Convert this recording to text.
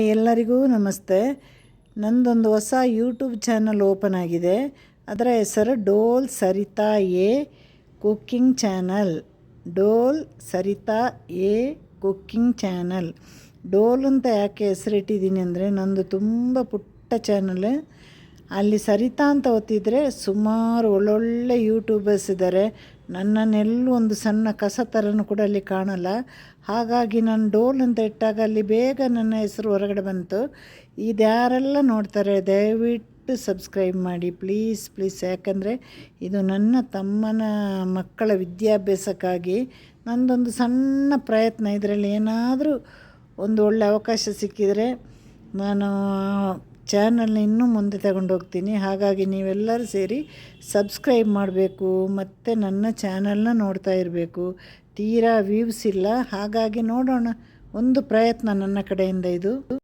ಎಲ್ಲರಿಗೂ ನಮಸ್ತೆ. ನಂದೊಂದು ಹೊಸ ಯೂಟ್ಯೂಬ್ ಚಾನಲ್ ಓಪನ್ ಆಗಿದೆ. ಅದರ ಹೆಸರು Dol Saritha a cooking channel. Dol Saritha a cooking channel. Dol ಅಂತ ಯಾಕೆ ಹೆಸರಿಟ್ಟಿದ್ದೀನಿ ಅಂದರೆ ನಂದು ತುಂಬ ಪುಟ್ಟ ಚಾನಲ್. ಅಲ್ಲಿ ಸರಿತಾ ಅಂತ ಓದ್ತಿದ್ರೆ ಸುಮಾರು ಒಳ್ಳೊಳ್ಳೆ ಯೂಟ್ಯೂಬರ್ಸ್ ಇದ್ದಾರೆ. ನನ್ನನ್ನೆಲ್ಲೂ ಒಂದು ಸಣ್ಣ ಕಸ ಥರನೂ ಕೂಡ ಅಲ್ಲಿ ಕಾಣಲ್ಲ. ಹಾಗಾಗಿ ನಾನು ಡೋಲ್ ಅಂತ ಇಟ್ಟಾಗ ಅಲ್ಲಿ ಬೇಗ ನನ್ನ ಹೆಸರು ಹೊರಗಡೆ ಬಂತು. ಇದ್ಯಾರೆಲ್ಲ ನೋಡ್ತಾರೆ, ದಯವಿಟ್ಟು ಸಬ್ಸ್ಕ್ರೈಬ್ ಮಾಡಿ. Please please. ಯಾಕಂದರೆ ಇದು ನನ್ನ ತಮ್ಮನ ಮಕ್ಕಳ ವಿದ್ಯಾಭ್ಯಾಸಕ್ಕಾಗಿ ನಂದೊಂದು ಸಣ್ಣ ಪ್ರಯತ್ನ. ಇದರಲ್ಲಿ ಏನಾದರೂ ಒಂದು ಒಳ್ಳೆ ಅವಕಾಶ ಸಿಕ್ಕಿದರೆ ನಾನು ಚಾನಲ್ನ ಇನ್ನೂ ಮುಂದೆ ತಗೊಂಡು ಹೋಗ್ತೀನಿ ಹಾಗಾಗಿ ನೀವೆಲ್ಲರೂ ಸೇರಿ ಸಬ್ಸ್ಕ್ರೈಬ್ ಮಾಡಬೇಕು, ಮತ್ತು ನನ್ನ ಚಾನಲ್ನ ನೋಡ್ತಾ ಇರಬೇಕು. ತೀರಾ ವ್ಯೂವ್ಸ್ ಇಲ್ಲ. ಹಾಗಾಗಿ ನೋಡೋಣ. ಒಂದು ಪ್ರಯತ್ನ ನನ್ನ ಕಡೆಯಿಂದ ಇದು.